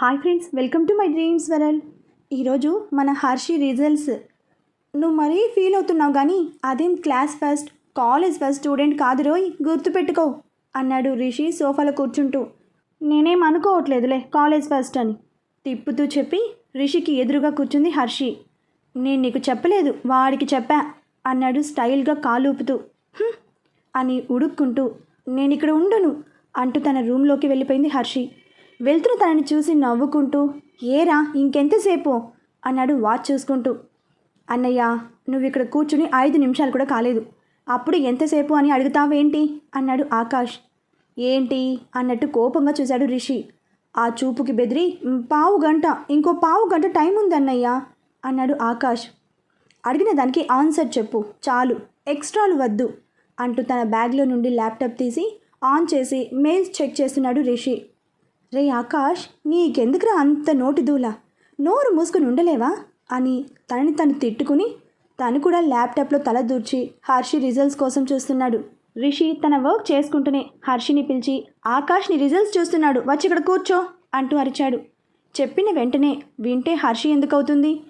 Hi friends welcome to my dreams world ఈరోజు మన Harshi results నువ్వు మరీ ఫీల్ అవుతున్నావు కానీ అదేం class first college first student కాదు రోయ్ గుర్తుపెట్టుకో అన్నాడు రిషి సోఫాలో కూర్చుంటూ. నేనేం అనుకోవట్లేదులే కాలేజ్ ఫస్ట్ అని. తిప్పుతూ చెప్పి రిషికి ఎదురుగా కూర్చుంది హర్షి. నేను నీకు చెప్పలేదు వాడికి చెప్పా అన్నాడు స్టైల్గా కాలు ఊపుతూ అని ఉడుక్కుంటూ. నేను ఇక్కడ ఉండను అంటూ తన రూమ్లోకి వెళ్ళిపోయింది హర్షి. వెళ్తున్న తనని చూసి నవ్వుకుంటూ ఏరా ఇంకెంతసేపు? అన్నాడు వాచ్ చూసుకుంటూ. అన్నయ్య నువ్వు ఇక్కడ కూర్చుని ఐదు నిమిషాలు కూడా కాలేదు. అప్పుడు ఎంతసేపు అని అడుగుతావేంటి? అన్నాడు ఆకాష్. ఏంటి? అన్నట్టు కోపంగా చూశాడు రిషి. ఆ చూపుకి బెదిరి పావు గంట ఇంకో పావు గంట టైం ఉందన్నయ్య అన్నాడు ఆకాష్. అడిగిన దానికి ఆన్సర్ చెప్పు చాలు ఎక్స్ట్రాలు వద్దు అంటూ తన బ్యాగ్లో నుండి ల్యాప్టాప్ తీసి ఆన్ చేసి మెయిల్స్ చెక్ చేస్తున్నాడు రిషి. రే ఆకాష్ నీకెందుకురా అంత నోటి దూల? నోరు మూసుకుని ఉండలేవా? అని తనని తను తిట్టుకుని తను కూడా ల్యాప్టాప్లో తల దూర్చి హర్షి రిజల్ట్స్ కోసం చూస్తున్నాడు. రిషి తన వర్క్ చేసుకుంటూనే హర్షిని పిలిచి ఆకాష్ని రిజల్ట్స్ చూస్తున్నాడు వచ్చి ఇక్కడ కూర్చో అంటూ అరిచాడు. చెప్పిన వెంటనే వింటే హర్షి ఎందుకు అవుతుంది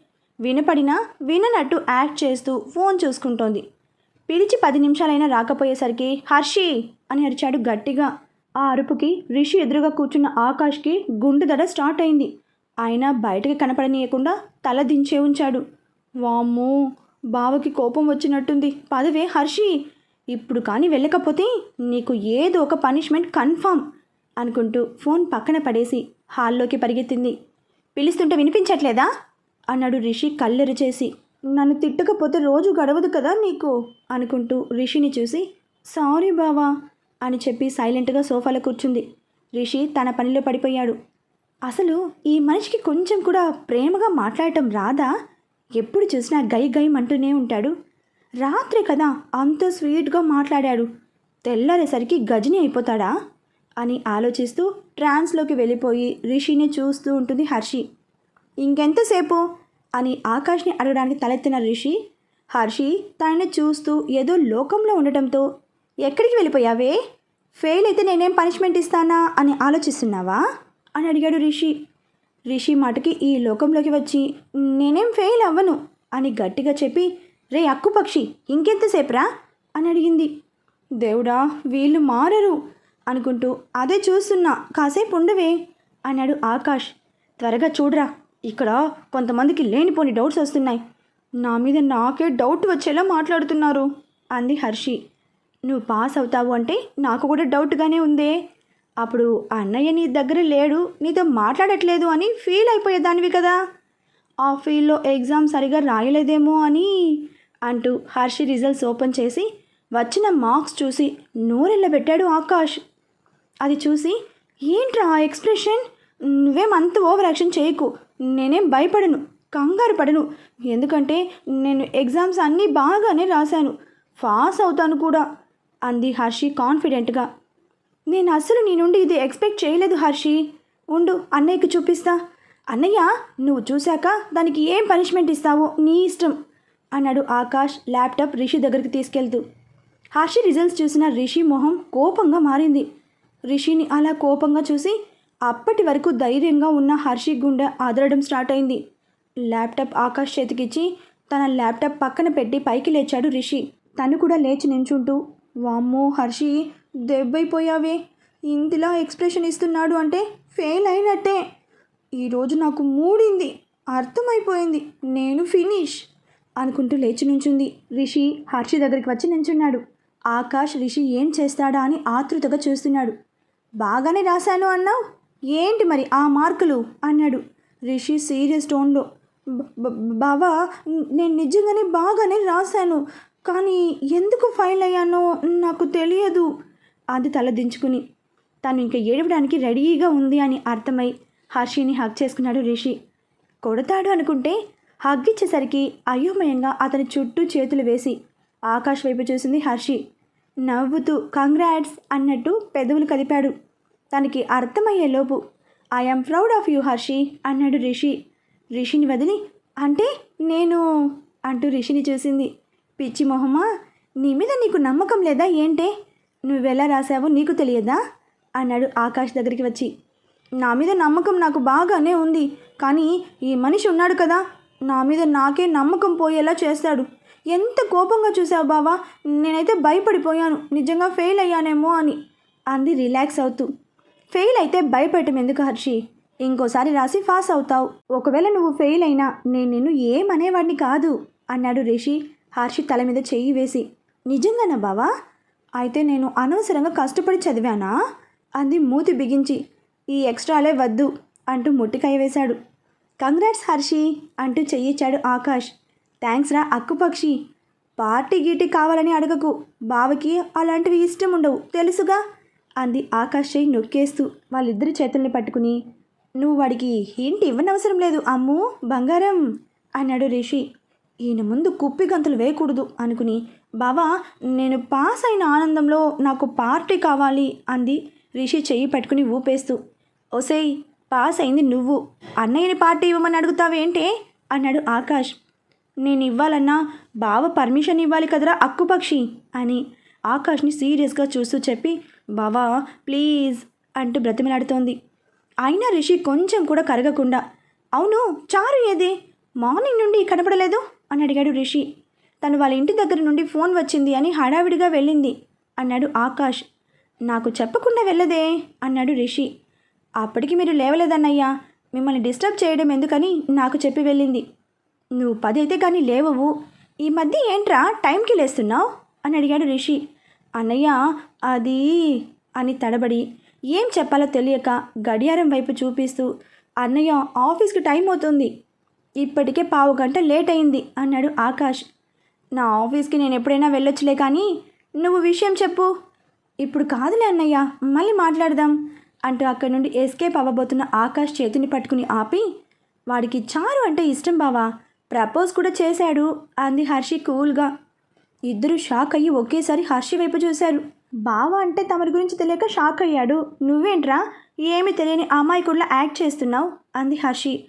వినపడినా విననట్టు యాక్ట్ చేస్తూ ఫోన్ చూసుకుంటోంది. పిలిచి పది నిమిషాలైనా రాకపోయేసరికి హర్షి అని అరిచాడు గట్టిగా. ఆ అరుపుకి రిషి ఎదురుగా కూర్చున్న ఆకాష్కి గుండె దడ స్టార్ట్ అయింది. ఆయన బయటకి కనపడనీయకుండా తల దించే ఉంచాడు. వామ్మో బావకి కోపం వచ్చినట్టుంది. పదవే హర్షి! ఇప్పుడు కానీ వెళ్ళకపోతే నీకు ఏదో ఒక పనిష్మెంట్ కన్ఫామ్ అనుకుంటూ ఫోన్ పక్కన పడేసి హాల్లోకి పరిగెత్తింది. పిలుస్తుంటే వినిపించట్లేదా? అన్నాడు రిషి కళ్ళెరు చేసి. నన్ను తిట్టకపోతే రోజు గడవదు కదా నీకు? అనుకుంటూ రిషిని చూసి సారీ బావా అని చెప్పి సైలెంట్గా సోఫాలో కూర్చుంది. రిషి తన పనిలో పడిపోయాడు. అసలు ఈ మనిషికి కొంచెం కూడా ప్రేమగా మాట్లాడటం రాదా? ఎప్పుడు చూసినా గై గై అంటూనే ఉంటాడు. రాత్రి కదా అంత స్వీట్గా మాట్లాడాడు. తెల్లారేసరికి గజని అయిపోతాడా? అని ఆలోచిస్తూ ట్రాన్స్లోకి వెళ్ళిపోయి రిషిని చూస్తూ ఉంటుంది హర్షి. ఇంకెంతసేపు? అని ఆకాష్ని అడగడానికి తలెత్తిన రిషి హర్షి తనని చూస్తూ ఏదో లోకంలో ఉండటంతో ఎక్కడికి వెళ్ళిపోయావే? ఫెయిల్ అయితే నేనేం పనిష్మెంట్ ఇస్తానా అని ఆలోచిస్తున్నావా? అని అడిగాడు రిషి. రిషి మాటకి ఈ లోకంలోకి వచ్చి నేనేం ఫెయిల్ అవ్వను అని గట్టిగా చెప్పి రే అక్కుపక్షి ఇంకెంతసేపురా? అని అడిగింది. దేవుడా వీళ్ళు మారరు అనుకుంటూ అదే చూస్తున్నా కాసేపు ఉండవే అన్నాడు ఆకాష్. త్వరగా చూడరా ఇక్కడ కొంతమందికి లేనిపోని డౌట్స్ వస్తున్నాయి. నా మీద నాకే డౌట్ వచ్చేలా మాట్లాడుతున్నారు అంది హర్షి. నువ్వు పాస్ అవుతావు అంటే నాకు కూడా డౌట్గానే ఉందే. అప్పుడు అన్నయ్య నీ దగ్గర లేడు నీతో మాట్లాడట్లేదు అని ఫీల్ అయిపోయేదానివి కదా. ఆ ఫీల్డ్లో ఎగ్జామ్ సరిగా రాయలేదేమో అని అంటూ హర్షి రిజల్ట్స్ ఓపెన్ చేసి వచ్చిన మార్క్స్ చూసి నోరెళ్ళబెట్టాడు ఆకాష్. అది చూసి ఏంట్రా ఆ ఎక్స్ప్రెషన్? నువ్వేం అంత ఓవర్ యాక్షన్ చేయకు. నేనేం భయపడను కంగారు పడను. ఎందుకంటే నేను ఎగ్జామ్స్ అన్నీ బాగానే రాశాను. పాస్ అవుతాను కూడా. అంది హర్షి కాన్ఫిడెంట్గా. నేను అస్సలు నీ నుండి ఇది ఎక్స్పెక్ట్ చేయలేదు హర్షి. ఉండు అన్నయ్యకి చూపిస్తా. అన్నయ్య నువ్వు చూశాక దానికి ఏం పనిష్మెంట్ ఇస్తావో నీ ఇష్టం అన్నాడు ఆకాష్ ల్యాప్టాప్ రిషి దగ్గరికి తీసుకెళ్తూ. హర్షి రిజల్ట్స్ చూసిన రిషి మొహం కోపంగా మారింది. రిషిని అలా కోపంగా చూసి అప్పటి వరకు ధైర్యంగా ఉన్న హర్షి గుండె అదరడం స్టార్ట్ అయింది. ల్యాప్టాప్ ఆకాష్ చేతికిచ్చి తన ల్యాప్టాప్ పక్కన పెట్టి పైకి లేచాడు రిషి. తను కూడా లేచి నించుంటూ వామ్మో హర్షి దెబ్బైపోయావే. ఇంతలా ఎక్స్ప్రెషన్ ఇస్తున్నాడు అంటే ఫెయిల్ అయినట్టే. ఈరోజు నాకు మూడింది. అర్థమైపోయింది. నేను ఫినిష్ అనుకుంటూ లేచి నుంచుంది. రిషి హర్షి దగ్గరికి వచ్చి నించున్నాడు. ఆకాష్ రిషి ఏం చేస్తాడా అని ఆతృతగా చూస్తున్నాడు. బాగానే రాశాను అన్నావు? ఏంటి మరి ఆ మార్కులు? అన్నాడు. రిషి సీరియస్ టోన్లో బావా నేను నిజంగానే బాగానే రాశాను. కానీ ఎందుకు ఫైల్ అయ్యానో నాకు తెలియదు. అది తల దించుకుని తను ఇంకా ఏడవడానికి రెడీగా ఉంది అని అర్థమై హర్షిని హక్ చేసుకున్నాడు రిషి. కొడతాడు అనుకుంటే హగ్ ఇచ్చేసరికి అయోమయంగా అతని చుట్టూ చేతులు వేసి ఆకాష్ వైపు చూసింది హర్షి. నవ్వుతూ కంగ్రాట్స్ అన్నట్టు పెదవులు కదిపాడు. తనకి అర్థమయ్యేలోపు I'm proud of you Harshi అన్నాడు రిషి. రిషిని వదిలి అంటే నేను అంటూ రిషిని చూసింది. పిచ్చి మొహమా? నీ మీద నీకు నమ్మకం లేదా ఏంటే? నువ్వెలా రాసావో నీకు తెలియదా? అన్నాడు ఆకాష్ దగ్గరికి వచ్చి. నా మీద నమ్మకం నాకు బాగానే ఉంది కానీ ఈ మనిషి ఉన్నాడు కదా. నా మీద నాకే నమ్మకం పోయేలా చేస్తాడు. ఎంత కోపంగా చూసావు బావా? నేనైతే భయపడిపోయాను. నిజంగా ఫెయిల్ అయ్యానేమో అని అంది రిలాక్స్ అవుతూ. ఫెయిల్ అయితే భయపెట్టం ఎందుకు హర్షి? ఇంకోసారి రాసి పాస్ అవుతావు. ఒకవేళ నువ్వు ఫెయిల్ అయినా నేను నిన్ను ఏమనేవాడిని కాదు అన్నాడు రిషి. హర్షి తల మీద చెయ్యి వేసి నిజంగానా బావా? అయితే నేను అనవసరంగా కష్టపడి చదివానా? అంది మూతి బిగించి. ఈ ఎక్స్ట్రాలే వద్దు అంటూ ముట్టికాయ వేశాడు. కంగ్రాట్స్ హర్షి అంటూ చెయ్యిచ్చాడు ఆకాష్. థ్యాంక్స్ రా అక్కుపక్షి పార్టీ గీటీ కావాలని అడగకు. బావకి అలాంటివి ఇష్టం ఉండవు తెలుసుగా? అంది ఆకాష్ చెయ్యి నొక్కేస్తూ. వాళ్ళిద్దరి చేతుల్ని పట్టుకుని నువ్వు వాడికి ఏంటి ఇవ్వనవసరం లేదు అమ్ము బంగారం అన్నాడు రిషి. ఈయన ముందు కుప్పి గంతులు వేయకూడదు అనుకుని బావా నేను పాస్ అయిన ఆనందంలో నాకు పార్టీ కావాలి అంది రిషి చెయ్యి పట్టుకుని ఊపేస్తూ. ఒసేయ్ పాస్ అయింది నువ్వు. అన్నయ్యని పార్టీ ఇవ్వమని అడుగుతావేంటే? అన్నాడు ఆకాష్. నేను ఇవ్వాలన్నా బావ పర్మిషన్ ఇవ్వాలి కదరా అక్కుపక్షి అని ఆకాష్ని సీరియస్గా చూస్తూ చెప్పి బావా ప్లీజ్ అంటూ బ్రతిమలాడుతోంది. అయినా రిషి కొంచెం కూడా కరగకుండా అవును చారు ఏది? మార్నింగ్ నుండి కనపడలేదు? అని అడిగాడు రిషి. తను వాళ్ళ ఇంటి దగ్గర నుండి ఫోన్ వచ్చింది అని హడావిడిగా వెళ్ళింది. అన్నాడు ఆకాష్. నాకు చెప్పకుండా వెళ్ళదే అన్నాడు రిషి. అప్పటికి మీరు లేవలేదన్నయ్యా. మిమ్మల్ని డిస్టర్బ్ చేయడం ఎందుకని నాకు చెప్పి వెళ్ళింది. నువ్వు పదైతే కానీ లేవవు. ఈ మధ్య ఏంట్రా టైంకి లేస్తున్నావు? అని అడిగాడు రిషి. అన్నయ్య అది అని తడబడి. ఏం చెప్పాలో తెలియక గడియారం వైపు చూపిస్తూ అన్నయ్య ఆఫీస్కి టైం అవుతుంది. ఇప్పటికే పావు గంట లేట్ అయింది అన్నాడు ఆకాష్. నా ఆఫీస్కి నేను ఎప్పుడైనా వెళ్ళొచ్చులే కానీ నువ్వు విషయం చెప్పు. ఇప్పుడు కాదులే అన్నయ్య మళ్ళీ మాట్లాడదాం అంటూ అక్కడి నుండి ఎస్కేప్ అవ్వబోతున్న ఆకాష్ చేతిని పట్టుకుని ఆపి వాడికి చారు అంటే ఇష్టం బావా ప్రపోజ్ కూడా చేశాడు అంది హర్షి కూల్గా. ఇద్దరు షాక్ అయ్యి ఒకేసారి హర్షి వైపు చూశారు. బావ అంటే తమరి గురించి తెలియక షాక్ అయ్యాడు. నువ్వేంట్రా? ఏమి తెలియని అమాయకుడిలా యాక్ట్ చేస్తున్నావు? అంది హర్షి.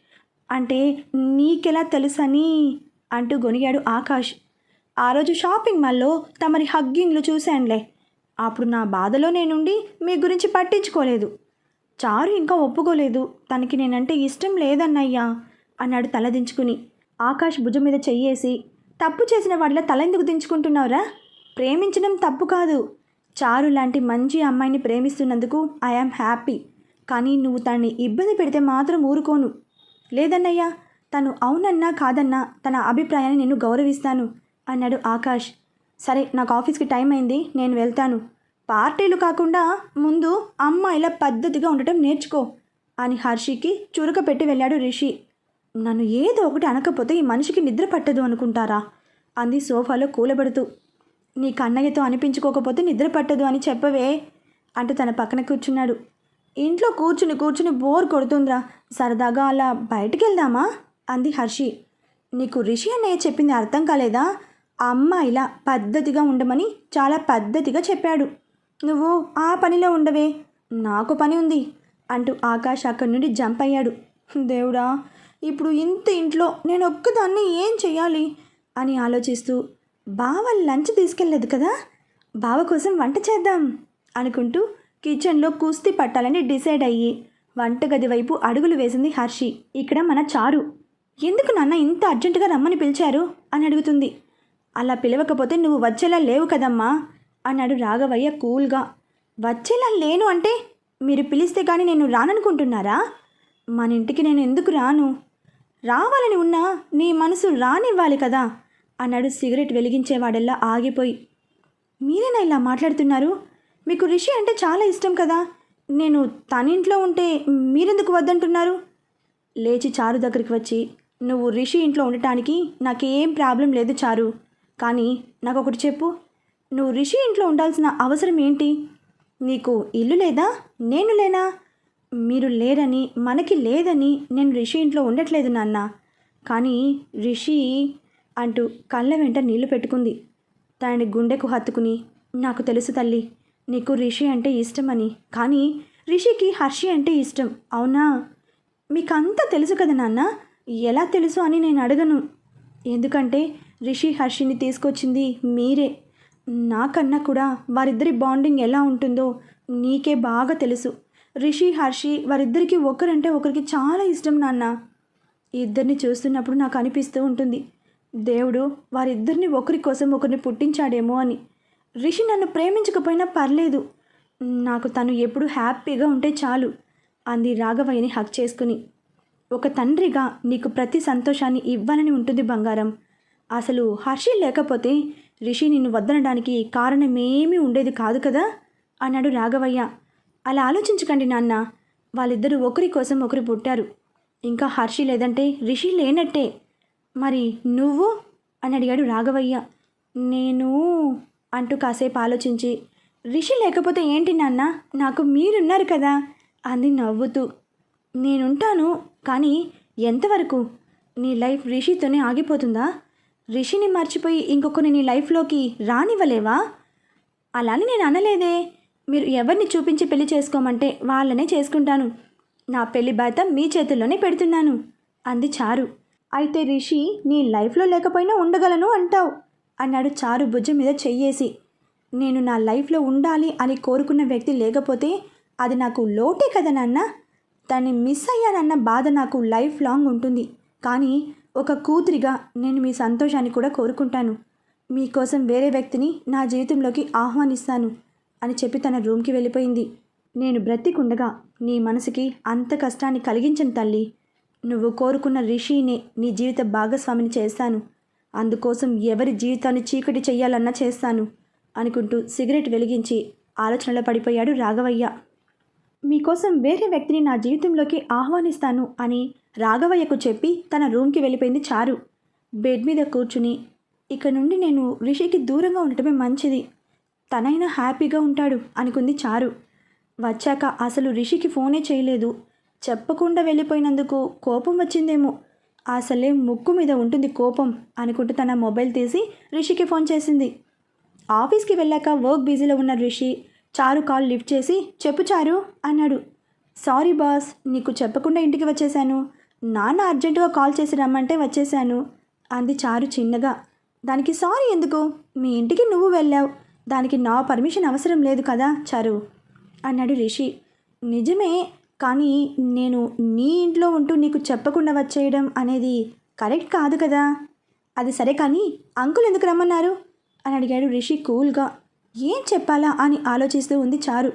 అంటే నీకెలా తెలుసని అంటూ గొనిగాడు ఆకాష్. ఆ రోజు షాపింగ్ మాల్లో తమరి హగ్గింగ్లు చూశానులే. అప్పుడు నా బాధలో నేనుండి మీ గురించి పట్టించుకోలేదు. చారు ఇంకా ఒప్పుకోలేదు. తనకి నేనంటే ఇష్టం లేదన్నయ్యా అన్నాడు తలదించుకుని. ఆకాష్ భుజం మీద చెయ్యేసి తప్పు చేసిన వాడిలా తల ఎందుకు దించుకుంటున్నావురా? ప్రేమించడం తప్పు కాదు. చారు లాంటి మంచి అమ్మాయిని ప్రేమిస్తున్నందుకు ఐఆమ్ హ్యాపీ. కానీ నువ్వు తనని ఇబ్బంది పెడితే మాత్రం ఊరుకోను. లేదన్నయ్యా తను అవునన్నా కాదన్నా తన అభిప్రాయాన్ని నేను గౌరవిస్తాను అన్నాడు ఆకాష్. సరే నాకు ఆఫీస్కి టైం అయింది నేను వెళ్తాను. పార్టీలు కాకుండా ముందు అమ్మాయిల పద్ధతిగా ఉండటం నేర్చుకో అని హర్షికి చురుక పెట్టి వెళ్ళాడు రిషి. నన్ను ఏదో ఒకటి అనకపోతే ఈ మనిషికి నిద్ర పట్టదు అనుకుంటారా అంది సోఫాలో కూలబడుతూ. నీ కన్నయ్యతో అనిపించుకోకపోతే నిద్ర పట్టదు అని చెప్పవే అంటూ తన పక్కన కూర్చున్నాడు. ఇంట్లో కూర్చుని కూర్చుని బోర్ కొడుతుందిరా. సరదాగా అలా బయటికి వెళ్దామా అంది హర్షి. నీకు రిషి అన్నయ్య చెప్పింది అర్థం కాలేదా? ఆ అమ్మాయిలా పద్ధతిగా ఉండమని చాలా పద్ధతిగా చెప్పాడు. నువ్వు ఆ పనిలో ఉండవే. నాకు పని ఉంది అంటూ ఆకాష్ అక్కడి నుండి జంప్ అయ్యాడు. దేవుడా ఇప్పుడు ఇంత ఇంట్లో నేను ఒక్కదాన్ని ఏం చేయాలి అని ఆలోచిస్తూ బావ లంచ్ తీసుకెళ్ళలేదు కదా? బావ కోసం వంట చేద్దాం అనుకుంటూ కిచెన్లో కుస్తీ పట్టాలని డిసైడ్ అయ్యి వంటగది వైపు అడుగులు వేసింది హర్షి. ఇక్కడ మన చారు. ఎందుకు నాన్న ఇంత అర్జెంటుగా రమ్మని పిలిచారు? అని అడుగుతుంది. అలా పిలవకపోతే నువ్వు వచ్చేలా లేవు కదమ్మా అన్నాడు రాఘవయ్య కూల్గా. వచ్చేలా లేను అంటే మీరు పిలిస్తే కానీ నేను రాననుకుంటున్నారా? మన ఇంటికి నేను ఎందుకు రాను? రావాలని ఉన్నా నీ మనసు రానివ్వాలి కదా అన్నాడు సిగరెట్ వెలిగించేవాడల్లా ఆగిపోయి. మీరేనా ఇలా మాట్లాడుతున్నారు? మీకు రిషి అంటే చాలా ఇష్టం కదా. నేను తన ఇంట్లో ఉంటే మీరెందుకు వద్దంటున్నారు? లేచి చారు దగ్గరికి వచ్చి నువ్వు రిషి ఇంట్లో ఉండటానికి నాకేం ప్రాబ్లం లేదు చారు. కానీ నాకు ఒకటి చెప్పు. నువ్వు రిషి ఇంట్లో ఉండాల్సిన అవసరం ఏంటి? నీకు ఇల్లు లేదా? నేను లేనా? మీరు లేరని మనకి లేదని నేను రిషి ఇంట్లో ఉండట్లేదు నాన్న. కానీ రిషి అంటూ కళ్ళ వెంట నీళ్ళు పెట్టుకుంది. తనని గుండెకు హత్తుకుని నాకు తెలుసు తల్లి నీకు రిషి అంటే ఇష్టమని. కానీ రిషికి హర్షి అంటే ఇష్టం. అవునా? మీకు అంతా తెలుసు కదా నాన్న. ఎలా తెలుసు అని నేను అడగను. ఎందుకంటే రిషి హర్షిని తీసుకొచ్చింది మీరే. నాకన్నా కూడా వారిద్దరి బాండింగ్ ఎలా ఉంటుందో నీకే బాగా తెలుసు. రిషి హర్షి వారిద్దరికి ఒకరంటే ఒకరికి చాలా ఇష్టం నాన్న. ఇద్దరిని చూస్తున్నప్పుడు నాకు అనిపిస్తూ ఉంటుంది. దేవుడు వారిద్దరిని ఒకరి కోసం ఒకరిని పుట్టించాడేమో అని. రిషి నన్ను ప్రేమించకపోయినా పర్లేదు. నాకు తను ఎప్పుడు హ్యాపీగా ఉంటే చాలు అంది రాఘవయ్యని హక్ చేసుకుని. ఒక తండ్రిగా నీకు ప్రతి సంతోషాన్ని ఇవ్వాలని ఉంటుంది బంగారం. అసలు హర్షి లేకపోతే రిషి నిన్ను వద్దనడానికి కారణమేమీ ఉండేది కాదు కదా? అన్నాడు రాఘవయ్య. అలా ఆలోచించకండి నాన్న వాళ్ళిద్దరూ ఒకరి కోసం ఒకరు పుట్టారు. ఇంకా హర్షి లేదంటే రిషి లేనట్టే. మరి నువ్వు? అని అడిగాడు రాఘవయ్య. నేను అంటూ కాసేపు ఆలోచించి రిషి లేకపోతే ఏంటి నాన్న? నాకు మీరున్నారు కదా? అంది నవ్వుతూ. నేనుంటాను కానీ ఎంతవరకు? నీ లైఫ్ రిషితోనే ఆగిపోతుందా? రిషిని మర్చిపోయి ఇంకొకరిని నీ లైఫ్లోకి రానివ్వలేవా? అలానే నేను అనలేదే. మీరు ఎవరిని చూపించి పెళ్ళి చేసుకోమంటే వాళ్ళనే చేసుకుంటాను. నా పెళ్ళి బాధ్యత మీ చేతుల్లోనే పెడుతున్నాను అంది చారు. అయితే రిషి నీ లైఫ్లో లేకపోయినా ఉండగలను అంటావు. అన్నాడు చారు భుజం మీద చెయ్యేసి. నేను నా లైఫ్లో ఉండాలి అని కోరుకున్న వ్యక్తి లేకపోతే అది నాకు లోటే కదా నాన్న. దాన్ని మిస్ అయ్యానన్న బాధ నాకు లైఫ్ లాంగ్ ఉంటుంది. కానీ ఒక కూతురిగా నేను మీ సంతోషాన్ని కూడా కోరుకుంటాను. మీకోసం వేరే వ్యక్తిని నా జీవితంలోకి ఆహ్వానిస్తాను అని చెప్పి తన రూమ్కి వెళ్ళిపోయింది. నేను బ్రతికుండగా నీ మనసుకి అంత కష్టాన్ని కలిగించను తల్లి. నువ్వు కోరుకున్న రిషిని నీ జీవిత భాగస్వామిని చేస్తాను. అందుకోసం ఎవరి జీవితాన్ని చీకటి చెయ్యాలన్నా చేస్తాను అనుకుంటూ సిగరెట్ వెలిగించి ఆలోచనలో పడిపోయాడు రాఘవయ్య. మీకోసం వేరే వ్యక్తిని నా జీవితంలోకి ఆహ్వానిస్తాను అని రాఘవయ్యకు చెప్పి తన రూమ్కి వెళ్ళిపోయింది చారు. బెడ్ మీద కూర్చుని ఇక నుండి నేను రిషికి దూరంగా ఉండటమే మంచిది తనైనా హ్యాపీగా ఉంటాడు అనుకుంది చారు. వచ్చాక అసలు రిషికి ఫోనే చేయలేదు చెప్పకుండా వెళ్ళిపోయినందుకు కోపం వచ్చిందేమో అసలే ముక్కు మీద ఉంటుంది కోపం అనుకుంటూ తన మొబైల్ తీసి రిషికి ఫోన్ చేసింది. ఆఫీస్కి వెళ్ళాక వర్క్ బిజీలో ఉన్న రిషి చారు కాల్ లిఫ్ట్ చేసి చెప్పు చారు అన్నాడు. సారీ బాస్ నీకు చెప్పకుండా ఇంటికి వచ్చేసాను. నాన్న అర్జెంటుగా కాల్ చేసి రమ్మంటే వచ్చేశాను అంది చారు చిన్నగా. దానికి సారీ ఎందుకు? మీ ఇంటికి నువ్వు వెళ్ళావు. దానికి నా పర్మిషన్ అవసరం లేదు కదా చారు అన్నాడు రిషి. నిజమే కానీ నేను నీ ఇంట్లో ఉంటూ నీకు చెప్పకుండా వచ్చేయడం అనేది కరెక్ట్ కాదు కదా. అది సరే కానీ అంకుల్ ఎందుకు రమ్మన్నారు? అని అడిగాడు రిషి కూల్గా. ఏం చెప్పాలా అని ఆలోచిస్తూ ఉంది చారు.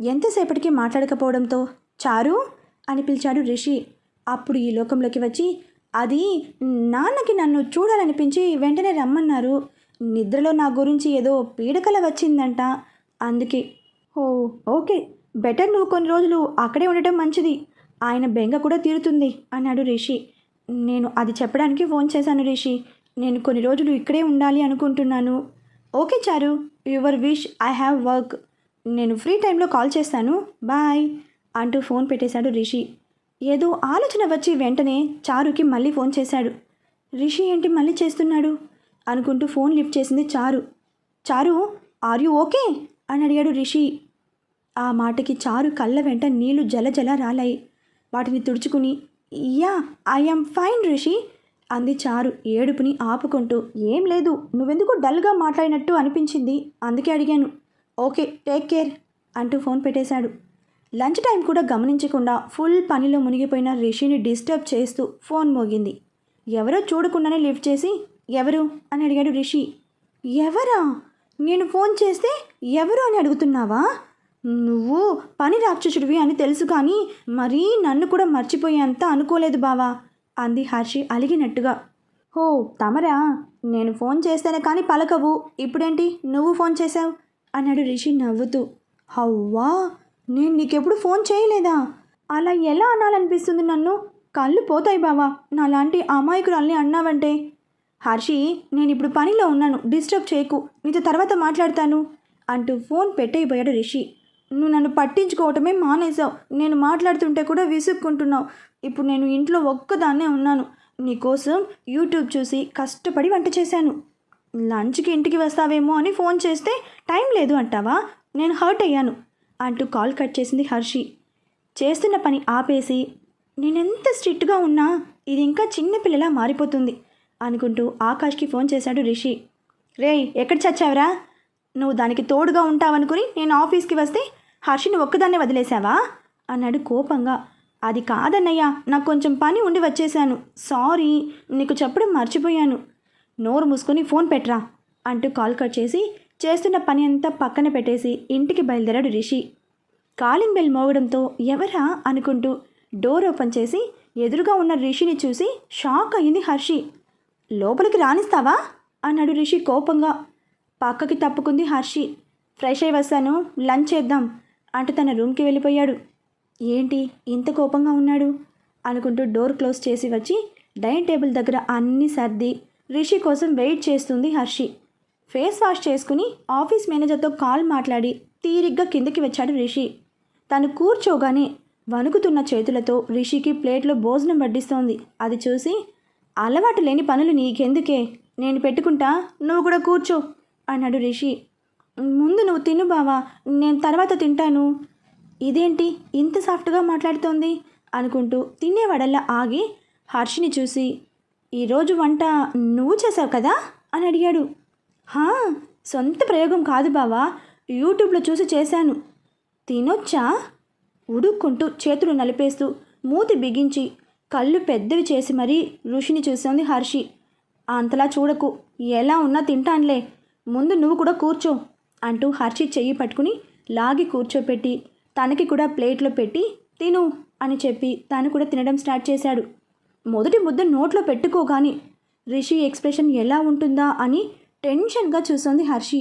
ఎంతసేపటికి మాట్లాడకపోవడంతో? చారు? అని పిలిచాడు రిషి. అప్పుడు ఈ లోకంలోకి వచ్చి అది నాన్నకి నన్ను చూడాలనిపించి వెంటనే రమ్మన్నారు. నిద్రలో నా గురించి ఏదో పీడకల వచ్చిందంట. అందుకే. ఓ ఓకే. బెటర్ నువ్వు కొన్ని రోజులు అక్కడే ఉండటం మంచిది. ఆయన బెంగ కూడా తీరుతుంది అన్నాడు రిషి. నేను అది చెప్పడానికి ఫోన్ చేశాను రిషి. నేను కొన్ని రోజులు ఇక్కడే ఉండాలి అనుకుంటున్నాను. Okay Charu your wish I have work. నేను ఫ్రీ టైంలో కాల్ చేస్తాను. బాయ్ అంటూ ఫోన్ పెట్టేశాడు రిషి. ఏదో ఆలోచన వచ్చి వెంటనే చారుకి మళ్ళీ ఫోన్ చేశాడు. రిషి ఏంటి మళ్ళీ చేస్తున్నాడు? అనుకుంటూ ఫోన్ లిఫ్ట్ చేసింది చారు. చారు ఆర్ యు ఓకే? అని అడిగాడు రిషి. ఆ మాటకి చారు కళ్ళ వెంట నీళ్ళు జలజల రాలాయి. వాటిని తుడుచుకుని యా ఐఎమ్ ఫైన్ రిషి అంది చారు ఏడుపుని ఆపుకుంటూ. ఏం లేదు నువ్వెందుకు డల్గా మాట్లాడినట్టు అనిపించింది. అందుకే అడిగాను. ఓకే టేక్ కేర్ అంటూ ఫోన్ పెట్టేశాడు. లంచ్ టైం కూడా గమనించకుండా ఫుల్ పనిలో మునిగిపోయిన రిషిని డిస్టర్బ్ చేస్తూ ఫోన్ మోగింది. ఎవరో చూడకుండానే లిఫ్ట్ చేసి ఎవరు? అని అడిగాడు రిషి. ఎవరా? నేను ఫోన్ చేస్తే ఎవరు అని అడుగుతున్నావా? నువ్వు పని రాక్షసుడివి అని తెలుసు కానీ మరీ నన్ను కూడా మర్చిపోయేంత అనుకోలేదు బావా అంది హర్షి అలిగినట్టుగా. హో తమరా? నేను ఫోన్ చేస్తేనే కానీ పలకవు. ఇప్పుడేంటి? నువ్వు ఫోన్ చేశావు? అన్నాడు రిషి నవ్వుతూ. హవ్వా నేను నీకెప్పుడు ఫోన్ చేయలేదా? అలా ఎలా అనాలనిపిస్తుంది నన్ను? కళ్ళు పోతాయి బావా నాలాంటి అమాయకురాల్ని అన్నావంటే. హర్షి నేను ఇప్పుడు పనిలో ఉన్నాను డిస్టర్బ్ చేయకు నీతో తర్వాత మాట్లాడతాను అంటూ ఫోన్ పెట్టయిపోయాడు రిషి. నువ్వు నన్ను పట్టించుకోవటమే మానేశావు. నేను మాట్లాడుతుంటే కూడా విసుక్కుంటున్నావు. ఇప్పుడు నేను ఇంట్లో ఒక్కదాన్నే ఉన్నాను. నీకోసం యూట్యూబ్ చూసి కష్టపడి వంట చేశాను. లంచ్కి ఇంటికి వస్తావేమో అని ఫోన్ చేస్తే టైం లేదు అంటావా? నేను హర్ట్ అయ్యాను అంటూ కాల్ కట్ చేసింది హర్షి. చేస్తున్న పని ఆపేసి నేనెంత స్ట్రిక్ట్గా ఉన్నా ఇది ఇంకా చిన్నపిల్లలా మారిపోతుంది అనుకుంటూ ఆకాష్కి ఫోన్ చేశాడు రిషి. రేయ్ ఎక్కడ చచ్చావురా? నువ్వు దానికి తోడుగా ఉంటావనుకుని నేను ఆఫీస్కి వస్తే హర్షిని ఒక్కదాన్నే వదిలేశావా? అన్నాడు కోపంగా. అది కాదన్నయ్యా నాకు కొంచెం పని ఉండి వచ్చేశాను. సారీ నీకు చెప్పడం మర్చిపోయాను. నోరు మూసుకొని ఫోన్ పెట్టరా అంటూ కాల్ కట్ చేసి చేస్తున్న పని అంతా పక్కన పెట్టేసి ఇంటికి బయలుదేరాడు రిషి. కాలింగ్ బెల్ మోగడంతో ఎవరా అనుకుంటూ డోర్ ఓపెన్ చేసి ఎదురుగా ఉన్న రిషిని చూసి షాక్ అయింది హర్షి. లోపలికి రాణిస్తావా అన్నాడు రిషి కోపంగా. పక్కకి తప్పుకుంది హర్షి. ఫ్రెష్ అయి వస్తాను లంచ్ చేద్దాం. అంటూ తన రూమ్కి వెళ్ళిపోయాడు. ఏంటి ఇంత కోపంగా ఉన్నాడు? అనుకుంటూ డోర్ క్లోజ్ చేసి వచ్చి డైనింగ్ టేబుల్ దగ్గర అన్ని సర్ది రిషి కోసం వెయిట్ చేస్తుంది హర్షి. ఫేస్ వాష్ చేసుకుని ఆఫీస్ మేనేజర్తో కాల్ మాట్లాడి తీరిగ్గా కిందకి వచ్చాడు రిషి. తను కూర్చోగానే వణుకుతున్న చేతులతో రిషికి ప్లేట్లో భోజనం వడ్డిస్తోంది. అది చూసి అలవాటు లేని పనులు నీకెందుకే? నేను పెట్టుకుంటా? నువ్వు కూడా కూర్చో అన్నాడు రిషి. ముందు నువ్వు తిను బావా నేను తర్వాత తింటాను. ఇదేంటి ఇంత సాఫ్ట్గా మాట్లాడుతోంది? అనుకుంటూ తినేవాడల్లా ఆగి హర్షిని చూసి ఈరోజు వంట నువ్వు చేసావు కదా? అని అడిగాడు. హా సొంత ప్రయోగం కాదు బావా యూట్యూబ్లో చూసి చేశాను. తినొచ్చా? ఉడుక్కుంటూ చేతులు నలిపేస్తూ మూతి బిగించి కళ్ళు పెద్దవి చేసి మరీ ఋషిని చూసింది హర్షి. అంతలా చూడకు ఎలా ఉన్నా తింటానులే. ముందు నువ్వు కూడా కూర్చో. అంటూ హర్షి చెయ్యి పట్టుకుని లాగి కూర్చోపెట్టి తనకి కూడా ప్లేట్లో పెట్టి తిను అని చెప్పి తను కూడా తినడం స్టార్ట్ చేశాడు. మొదటి ముద్ద నోట్లో పెట్టుకోగాని రిషి ఎక్స్ప్రెషన్ ఎలా ఉంటుందా అని టెన్షన్గా చూసింది హర్షి.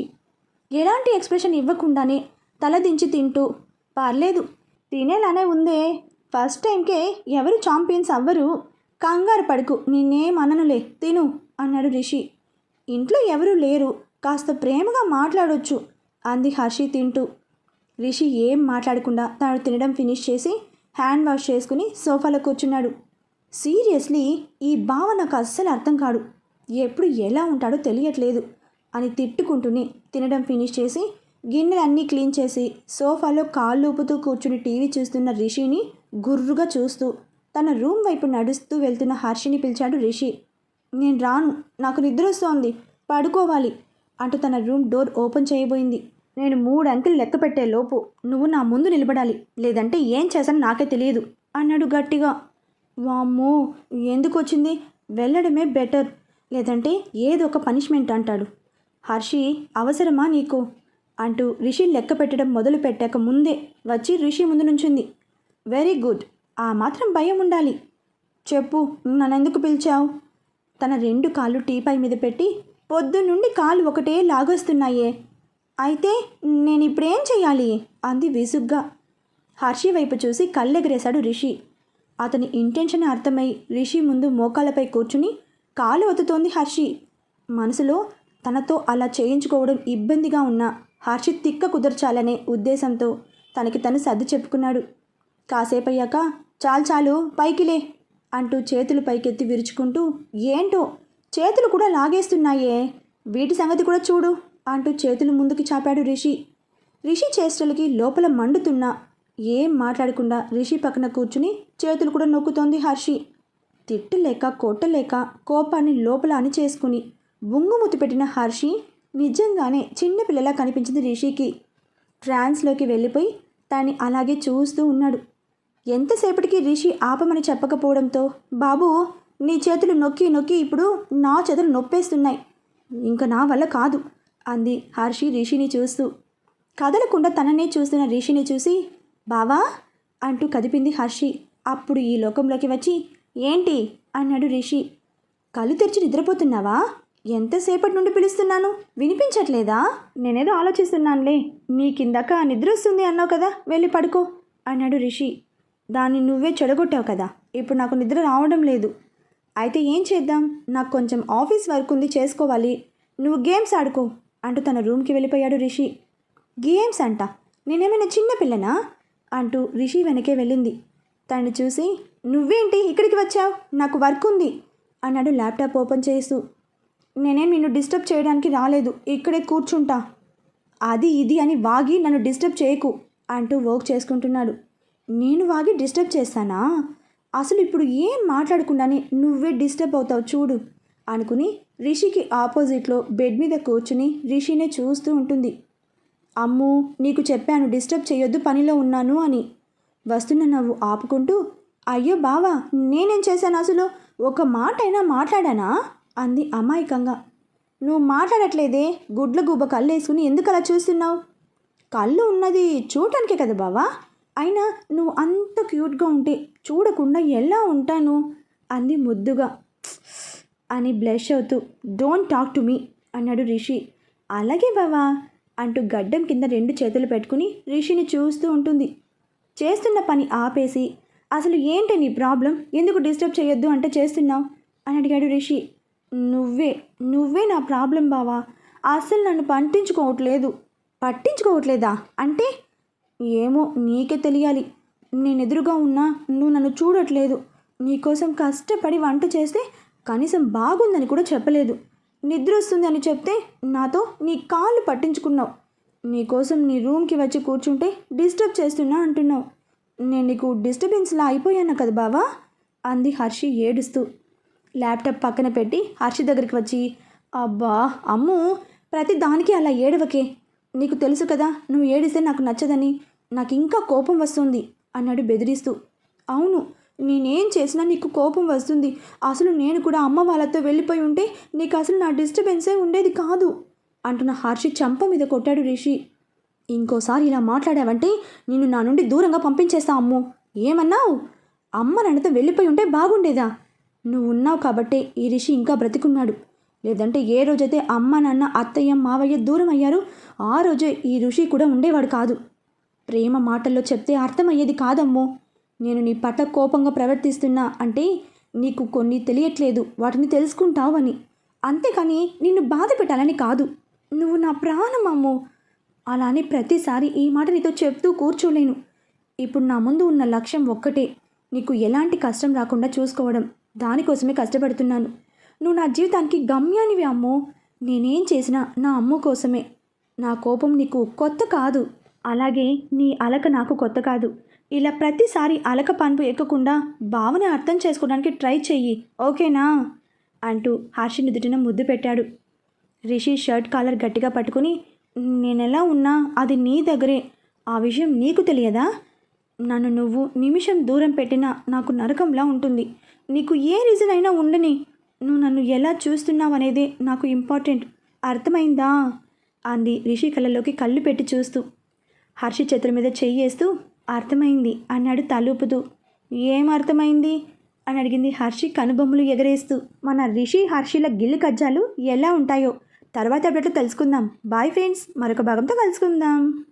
ఎలాంటి ఎక్స్ప్రెషన్ ఇవ్వకుండానే తల దించి తింటూ పర్లేదు తినేలానే ఉందే ఫస్ట్ టైంకే ఎవరు ఛాంపియన్స్ అవ్వరు కంగారు పడుకు నిన్నేం అననులే తిను అన్నాడు రిషి. ఇంట్లో ఎవరూ లేరు కాస్త ప్రేమగా మాట్లాడొచ్చు అంది హర్షి తింటూ. రిషి ఏం మాట్లాడకుండా తాను తినడం ఫినిష్ చేసి హ్యాండ్ వాష్ చేసుకుని సోఫాలో కూర్చున్నాడు. సీరియస్లీ ఈ భావ నాకు అస్సలు అర్థం కాడు ఎప్పుడు ఎలా ఉంటాడో తెలియట్లేదు అని తిట్టుకుంటూనే తినడం ఫినిష్ చేసి గిన్నెలన్నీ క్లీన్ చేసి సోఫాలో కాళ్ళు ఊపుతూ కూర్చుని టీవీ చూస్తున్న రిషిని గుర్రుగా చూస్తూ తన రూమ్ వైపు నడుస్తూ వెళ్తున్న హర్షిని పిలిచాడు రిషి. నేను రాను. నాకు నిద్ర వస్తోంది పడుకోవాలి అంటూ తన రూమ్ డోర్ ఓపెన్ చేయబోయింది. నేను మూడు అంకెలు లెక్క పెట్టే లోపు నువ్వు నా ముందు నిలబడాలి లేదంటే ఏం చేశానో నాకే తెలియదు అన్నాడు గట్టిగా. వామ్మో ఎందుకు వచ్చింది? వెళ్ళడమే బెటర్ లేదంటే ఏదో ఒక పనిష్మెంట్ అంటాడు. హర్షి అవసరమా నీకు? అంటూ రిషి లెక్క పెట్టడం మొదలు పెట్టాక ముందే వచ్చి రిషి ముందు నుంచింది. వెరీ గుడ్ ఆ మాత్రం భయం ఉండాలి. చెప్పు నన్నెందుకు పిలిచావు? తన రెండు కాళ్ళు టీపాయ్ మీద పెట్టి పొద్దున్నుండి కాళ్ళు ఒకటే లాగొస్తున్నాయే. అయితే నేను ఇప్పుడేం చేయాలి అంది విసుగ్గా. హర్షి వైపు చూసి కళ్ళెగరేశాడు రిషి. అతని ఇంటెన్షన్ అర్థమై రిషి ముందు మోకాళ్ళపై కూర్చుని కాలు ఒత్తుతోంది హర్షి. మనసులో తనతో అలా చేయించుకోవడం ఇబ్బందిగా ఉన్న హర్షి తిక్క కుదర్చాలనే ఉద్దేశంతో తనకి తను సర్ది చెప్పుకున్నాడు. కాసేపయ్యాక చాలు చాలు పైకిలే అంటూ చేతులు పైకెత్తి విరుచుకుంటూ ఏంటో? చేతులు కూడా లాగేస్తున్నాయే. వీటి సంగతి కూడా చూడు. అంటూ చేతులు ముందుకు చాపాడు రిషి. రిషి చేష్టలకి లోపల మండుతున్నా ఏం మాట్లాడకుండా రిషి పక్కన కూర్చుని చేతులు కూడా నొక్కుతోంది హర్షి. తిట్టలేక కొట్టలేక కోపాన్ని లోపల అణిచేసుకుని బుంగుముతి పెట్టిన హర్షి నిజంగానే చిన్నపిల్లలా కనిపించింది రిషికి. ట్రాన్స్లోకి వెళ్ళిపోయి దాన్ని అలాగే చూస్తూ ఉన్నాడు. ఎంతసేపటికి రిషి ఆపమని చెప్పకపోవడంతో బాబు నీ చేతులు నొక్కి నొక్కి ఇప్పుడు నా చేతులు నొప్పేస్తున్నాయి. ఇంకా నా వల్ల కాదు. అంది హర్షి రిషిని చూస్తూ. కదలకుండా తననే చూస్తున్న రిషిని చూసి బావా అంటూ కదిపింది హర్షి. అప్పుడు ఈ లోకంలోకి వచ్చి ఏంటి? అన్నాడు రిషి. కళ్ళు తెరిచి నిద్రపోతున్నావా? ఎంతసేపటి నుండి పిలుస్తున్నాను? వినిపించట్లేదా? నేనేదో ఆలోచిస్తున్నానులే. నీకిందాక నిద్ర వస్తుంది అన్నావు కదా వెళ్ళి పడుకో అన్నాడు రిషి. దాన్ని నువ్వే చెడగొట్టావు కదా ఇప్పుడు నాకు నిద్ర రావడం లేదు. అయితే ఏం చేద్దాం? నాకు కొంచెం ఆఫీస్ వర్క్ ఉంది చేసుకోవాలి. నువ్వు గేమ్స్ ఆడుకో. అంటూ తన రూమ్కి వెళ్ళిపోయాడు రిషి. గేమ్స్ అంట. నేనేమైనా చిన్నపిల్లనా అంటూ రిషి వెనకే వెళ్ళింది. తను చూసి నువ్వేంటి ఇక్కడికి వచ్చావు? నాకు వర్క్ ఉంది. అన్నాడు ల్యాప్టాప్ ఓపెన్ చేస్తూ. నేనేం నిన్ను డిస్టర్బ్ చేయడానికి రాలేదు. ఇక్కడే కూర్చుంటా. అది ఇది అని వాగి నన్ను డిస్టర్బ్ చేయకు అంటూ వర్క్ చేసుకుంటున్నాడు. నేను వాగి డిస్టర్బ్ చేస్తానా? అసలు ఇప్పుడు ఏం మాట్లాడకుండానే నువ్వే డిస్టర్బ్ అవుతావు చూడు. అనుకుని రిషికి ఆపోజిట్లో బెడ్ మీద కూర్చుని రిషినే చూస్తూ ఉంటుంది. అమ్ము నీకు చెప్పాను డిస్టర్బ్ చేయొద్దు పనిలో ఉన్నాను అని. వస్తున్న నవ్వు ఆపుకుంటూ అయ్యో బావా నేనేం చేశాను అసలు? ఒక మాట అయినా మాట్లాడానా? అంది అమాయకంగా. నువ్వు మాట్లాడట్లేదే గుడ్ల గుబ్బ కళ్ళు వేసుకుని ఎందుకు అలా చూస్తున్నావు? కళ్ళు ఉన్నది చూడటానికే కదా బావా? అయినా నువ్వు అంత క్యూట్గా ఉంటే చూడకుండా ఎలా ఉంటాను? అంది ముద్దుగా. అని బ్లష్ అవుతూ డోంట్ టాక్ టు మీ అన్నాడు రిషి. అలాగే బావా అంటూ గడ్డం కింద రెండు చేతులు పెట్టుకుని రిషిని చూస్తూ ఉంటుంది. చేస్తున్న పని ఆపేసి అసలు ఏంటి నీ ప్రాబ్లం ఎందుకు డిస్టర్బ్ చేయొద్దు అంటే చేస్తున్నావు? అని అడిగాడు రిషి. నువ్వే నువ్వే నా ప్రాబ్లం బావా. అసలు నన్ను పట్టించుకోవట్లేదు. పట్టించుకోవట్లేదా? అంటే? ఏమో నీకే తెలియాలి. నేను ఎదురుగా ఉన్నా నువ్వు నన్ను చూడట్లేదు. నీకోసం కష్టపడి వంట చేస్తే కనీసం బాగుందని కూడా చెప్పలేదు. నిద్ర వస్తుంది అని చెప్తే నాతో నీ కాళ్ళు పట్టించుకున్నావు. నీకోసం నీ రూమ్కి వచ్చి కూర్చుంటే డిస్టర్బ్ చేస్తున్నా అంటున్నావు. నేను నీకు డిస్టర్బెన్స్లా అయిపోయాను కదా బావా? అంది హర్షి ఏడుస్తూ. ల్యాప్టాప్ పక్కన పెట్టి హర్షి దగ్గరికి వచ్చి అబ్బా అమ్ము ప్రతి దానికి అలా ఏడవకే. నీకు తెలుసు కదా నువ్వు ఏడిస్తే నాకు నచ్చదని నాకు ఇంకా కోపం వస్తుంది అన్నాడు బెదిరిస్తూ. అవును నేనేం చేసినా నీకు కోపం వస్తుంది. అసలు నేను కూడా అమ్మ వాళ్ళతో వెళ్ళిపోయి ఉంటే నీకు అసలు నా డిస్టర్బెన్సే ఉండేది కాదు అంటున్న హర్షి చంప మీద కొట్టాడు రిషి. ఇంకోసారి ఇలా మాట్లాడావంటే నిన్ను నా నుండి దూరంగా పంపించేస్తా అమ్ము. ఏమన్నావు? అమ్మ నన్నతో వెళ్ళిపోయి ఉంటే బాగుండేదా? నువ్వు ఉన్నావు కాబట్టే ఈ రిషి ఇంకా బ్రతికున్నాడు. లేదంటే ఏ రోజైతే అమ్మ నాన్న అత్తయ్య మావయ్య దూరం అయ్యారు ఆ రోజే ఈ ఋషి కూడా ఉండేవాడు కాదు. ప్రేమ మాటల్లో చెప్తే అర్థమయ్యేది కాదమ్మో. నేను నీ పట్ల కోపంగా ప్రవర్తిస్తున్నా అంటే నీకు కొన్ని తెలియట్లేదు. వాటిని తెలుసుకుంటావు అని అంతేకాని నిన్ను బాధ పెట్టాలని కాదు. నువ్వు నా ప్రాణం అమ్మో. అలా అని ప్రతిసారి ఈ మాట నీతో చెప్తూ కూర్చోలేను. ఇప్పుడు నా ముందు ఉన్న లక్ష్యం ఒక్కటే. నీకు ఎలాంటి కష్టం రాకుండా చూసుకోవడం. దానికోసమే కష్టపడుతున్నాను. నువ్వు నా జీవితానికి గమ్యానివి అమ్మో. నేనేం చేసినా నా అమ్మ కోసమే. నా కోపం నీకు కొత్త కాదు. అలాగే నీ అలక నాకు కొత్త కాదు. ఇలా ప్రతిసారి అలక పన్పు ఎక్కకుండా భావన అర్థం చేసుకోవడానికి ట్రై చెయ్యి ఓకేనా? అంటూ హర్షి నుదుటిన ముద్దు పెట్టాడు. రిషి షర్ట్ కాలర్ గట్టిగా పట్టుకుని నేనెలా ఉన్నా అది నీ దగ్గరే. ఆ విషయం నీకు తెలియదా? నన్ను నువ్వు నిమిషం దూరం పెట్టినా నాకు నరకంలా ఉంటుంది. నీకు ఏ రీజన్ అయినా ఉండని. నువ్వు నన్ను ఎలా చూస్తున్నావు అనేది నాకు ఇంపార్టెంట్. అర్థమైందా? అంది రిషి కళ్ళలోకి కళ్ళు పెట్టి చూస్తూ. హర్షి చేతుల మీద చెయ్యి వేస్తూ అర్థమైంది అన్నాడు తలుపుతూ. ఏం అర్థమైంది? అని అడిగింది హర్షి కనుబొమ్మలు ఎగరేస్తూ. మన రిషి హర్షిల గిల్లు కజ్జాలు ఎలా ఉంటాయో? తర్వాత అప్పట్లో తెలుసుకుందాం. బాయ్ ఫ్రెండ్స్ మరొక భాగంతో కలుసుకుందాం.